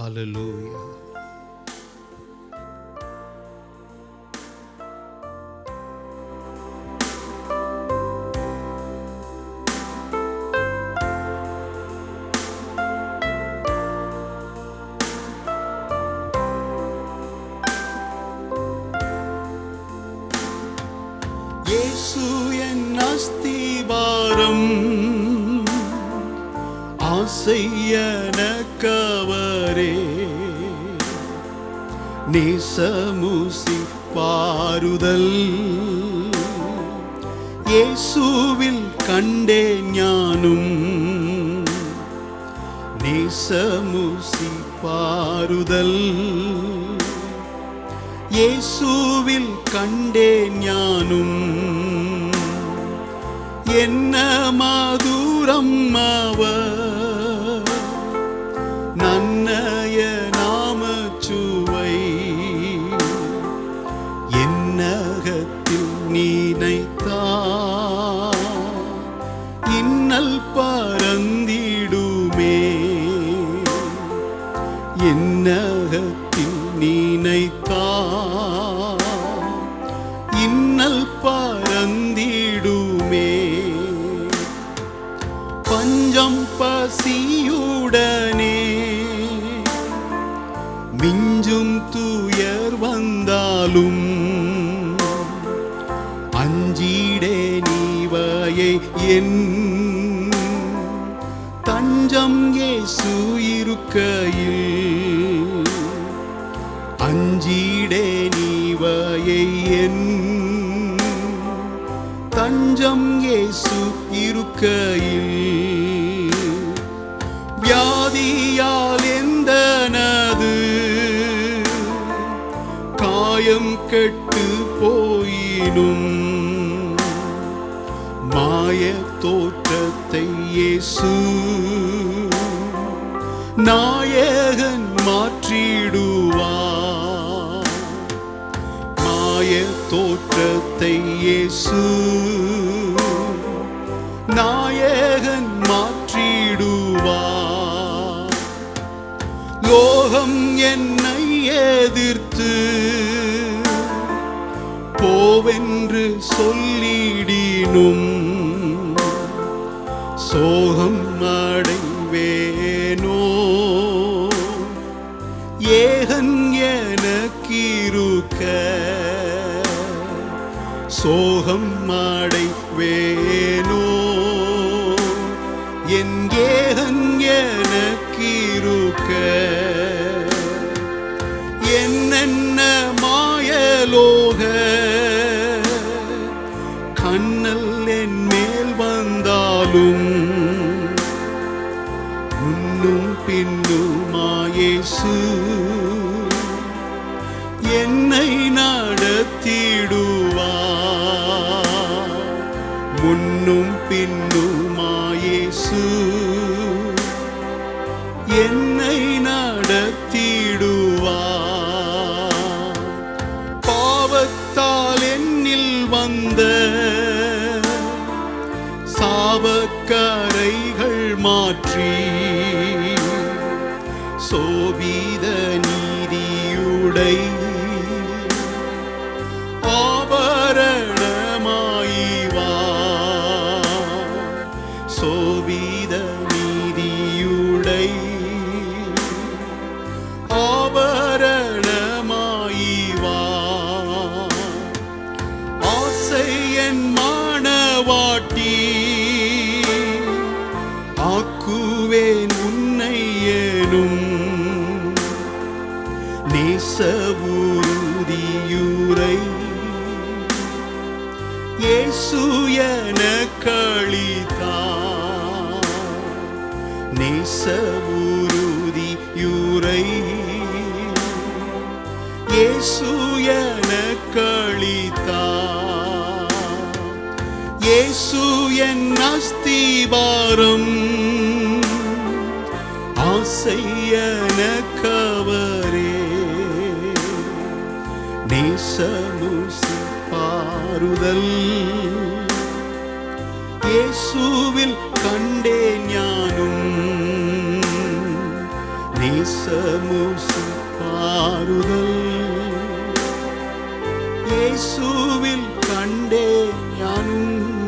Hallelujah. ஆசையனக்கவரே நேசமுசி பாருதல். இயேசுவில் கண்டே ஞானும். நேசமுசி பாருதல். இயேசுவில் கண்டே ஞானும். என்ன மாதுரம் அவர் என்னகத்தில் நீனைத்தா இன்னல் பரந்திடுமே பஞ்சம் பசியுடனே மிஞ்சும் துயர் வந்தாலும் அஞ்சிடே நீவையை என் தஞ்சம் ஏசு இருக்கையில் அஞ்சிடே நீவையை என். தஞ்சம் ஏசு இருக்கையில் வியாதியால் எந்தனது? காயம் கெட்டு போயினும் மாய தோற்றத்தை இயேசு நாயகன் மாற்றிடும் தோற்றத்தை இயேசு நாயகன் மாற்றிடுவா லோகம் என்னை எதிர்த்து போவென்று சொல்லிடினும் சோகம் மழை சோகம் அடைவேனோ? என் ஏகன் எனக்கிருக்க. என்னென்ன மாயலோக? கண்ணல் என் மேல் வந்தாலும் முன்னும் பின்னும் மாயேசு என்னை நடத்திடுவார் முன்னும் பின்னுமாயேசு. என்னை நடத்திடுவா. பாவத்தால் என்னில் வந்த சாவக்கரைகள் மாற்றி. சோபித நீதியுடை நோக்குவேன் உன்னை ஏனும். நேசவுறுதியுரை இயேசு எனக்களித்தா நேசவுறுதியுரை இயேசு எனக்களித்தா இயேசு என் அஸ்திபாரம் ஆசையனக்கவரே நேசமுசு பாருதல். இயேசுவில் கண்டே ஞானும். நேசமுசு பாருதல். இயேசுவில் கண்டே ஞானும்.